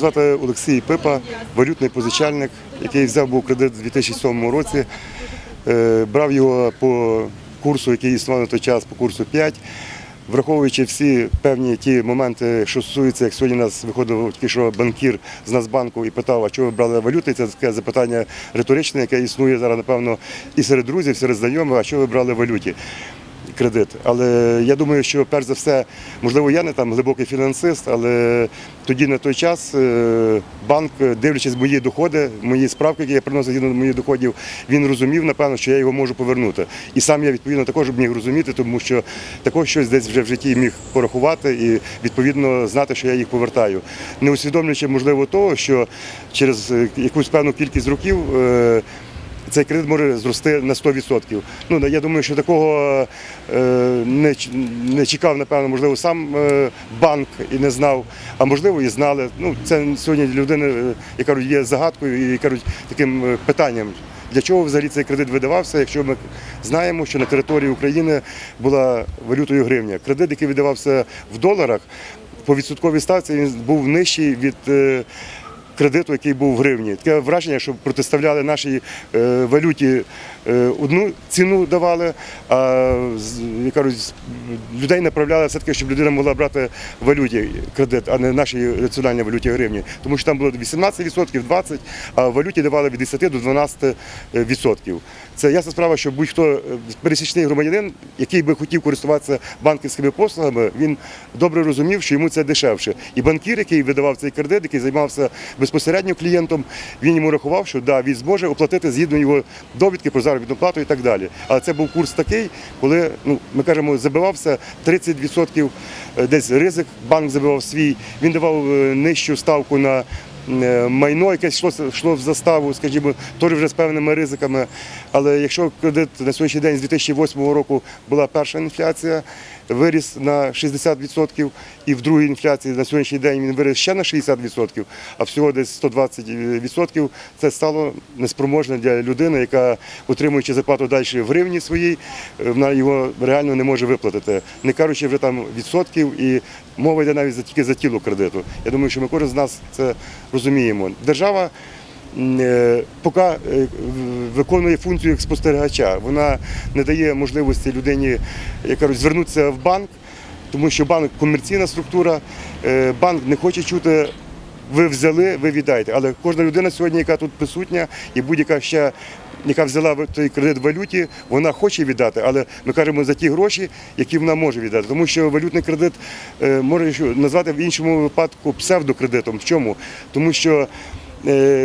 Звати Олексій Пипа, валютний позичальник, який взяв був кредит у 2007 році. Е, Брав його по курсу, який існував на той час, по курсу 5. Враховуючи всі певні ті моменти, що стосуються, як сьогодні нас виходив тільки що банкір з Нацбанку і питав, а чого ви брали валюти? Це таке запитання риторичне, яке існує зараз, напевно, і серед друзів, серед знайомих, а що ви брали валюті? Кредит. Але я думаю, що перш за все, можливо, я не там глибокий фінансист, але тоді на той час е, банк, дивлячись мої доходи, мої справки, які я приносив згідно моїх доходів, він розумів, напевно, що я його можу повернути. І сам я відповідно також міг розуміти, тому що також щось десь вже в житті міг порахувати і відповідно знати, що я їх повертаю. Не усвідомлюючи, можливо, того, що через е, якусь певну кількість років. Цей кредит може зрости на 100%. Ну, я думаю, що такого е, не, не чекав, напевно, можливо, сам е, банк і не знав, а можливо, і знали. Ну, це сьогодні для людини, е, є загадкою і кажуть, таким питанням. Для чого взагалі цей кредит видавався, якщо ми знаємо, що на території України була валютою гривня. Кредит, який видавався в доларах, по відсотковій ставці він був нижчий від кредиту, який був в гривні. Таке враження, що протиставляли нашій е, валюті е, одну ціну давали, а кажуть, з- людей направляли все-таки, щоб людина могла брати валюті кредит, а не нашій національній валюті гривні. Тому що там було 18%, 20%, а валюті давали від 10 до 12%. Це ясна справа, що будь-хто е, пересічний громадянин, який би хотів користуватися банківськими послугами, він добре розумів, що йому це дешевше. І банкір, який видавав цей кредит, який займався безпосередньо клієнтом, він йому рахував, що да, він зможе оплатити згідно його довідки про заробітну плату і так далі. Але це був курс такий, коли ну ми кажемо, забивався 30% десь ризик, банк забивав свій, він давав е, нижчу ставку на. е, Майно якесь йшло, йшло в заставу, скажімо, теж вже з певними ризиками. Але якщо кредит на сьогоднішній день з 2008 року була перша інфляція, виріс на 60%, і в другій інфляції на сьогоднішній день він виріс ще на 60%, а всього десь 120%, це стало неспроможне для людини, яка, отримуючи зарплату далі в гривні своїй, е, вона його реально не може виплатити, не кажучи вже там відсотків, і мова йде навіть тільки за тіло кредиту. Я думаю, що ми кожен з нас це розуміємо. Держава поки е, виконує функцію як спостерігача. Вона не дає можливості людині, як кажуть, звернутися в банк, тому що банк комерційна структура, е, банк не хоче чути. Ви взяли, ви віддаєте. Але кожна людина сьогодні, яка тут присутня, і будь-яка ще, яка взяла той кредит в валюті, вона хоче віддати, але ми кажемо за ті гроші, які вона може віддати. Тому що валютний кредит е, може назвати в іншому випадку псевдокредитом. В чому? Тому що Е,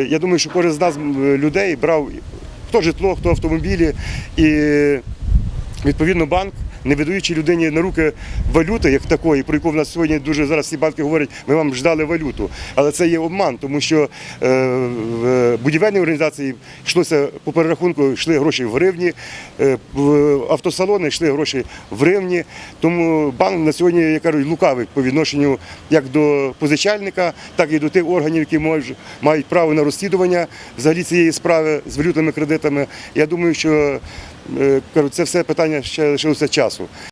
Я думаю, що кожен з нас людей брав хто житло, хто автомобілі, і відповідно банк. Не видаючи людині на руки валюти, як такої, про яку в нас сьогодні дуже зараз всі банки говорять, ми вам ждали валюту. Але це є обман, тому що е, в будівельній організації йшлося по перерахунку, йшли гроші в гривні, е, в автосалони йшли гроші в гривні. Тому банк на сьогодні, я кажу, лукавий по відношенню як до позичальника, так і до тих органів, які можуть, мають право на розслідування взагалі цієї справи з валютними кредитами. Я думаю, що е, кажу, це все питання ще лишилося часу.